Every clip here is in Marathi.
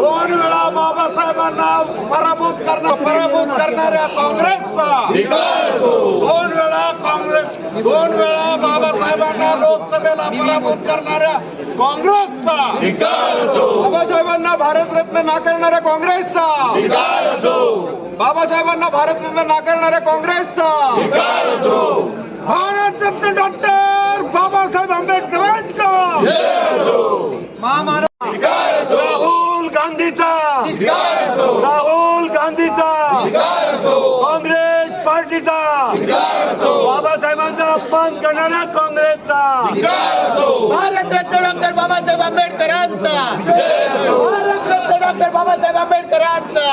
दोन वेळा बाबासाहेबांना पराभूत करणार पराभूत करणाऱ्या काँग्रेसचा. दोन वेळा काँग्रेस दोन वेळा बाबासाहेबांना लोकसभेला पराभूत करणाऱ्या काँग्रेसचा बाबासाहेबांना भारतरत्न नाकारणाऱ्या काँग्रेसचा. बाबासाहेबांना भारतरत्न नाकारणाऱ्या काँग्रेसचा भारतरत्न डॉक्टर बाबासाहेब आंबेडकरांचा राहुल गांधीचा. राहुल गांधीचा. काँग्रेस पार्टीचा. बाबासाहेबांचा अपमान करणाऱ्या काँग्रेसचा. भारतरत्न डॉक्टर बाबासाहेब आंबेडकरांचा. भारतरत्न डॉक्टर बाबासाहेब आंबेडकरांचा.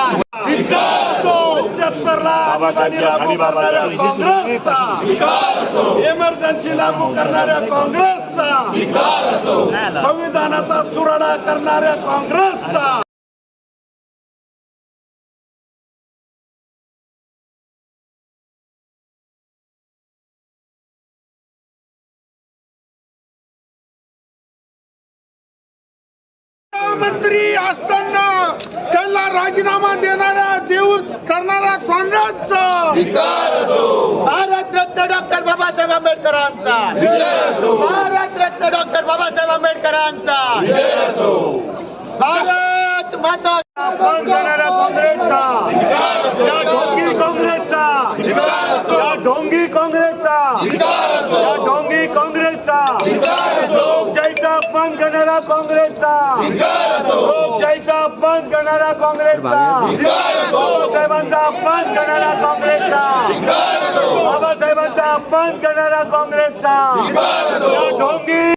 पंच्याहत्तर ला आणीबाणी लागू करणाऱ्या काँग्रेसचा. इमर्जन्सी लागू करणाऱ्या काँग्रेसचा. संविधानाचा चुराडा करणाऱ्या काँग्रेसचा. मंत्री असताना त्यांना राजीनामा देणारा देऊ करणारा काँग्रेसचा भारतरत्न डॉक्टर बाबासाहेब आंबेडकरांचा. भारतरत्न डॉक्टर बाबासाहेब आंबेडकरांचा. भारत माता अपमान करणाऱ्या काँग्रेसचा या ढोंगी काँग्रेसचा या ढोंगी काँग्रेसचा या ढोंगी काँग्रेसचा. करणारा काँग्रेसचा. लोकशाहीचा अपमान करणारा काँग्रेसचा. बाबासाहेबांचा अपमान करणारा काँग्रेसचा. बाबासाहेबांचा अपमान करणारा काँग्रेसचा. ढोंगी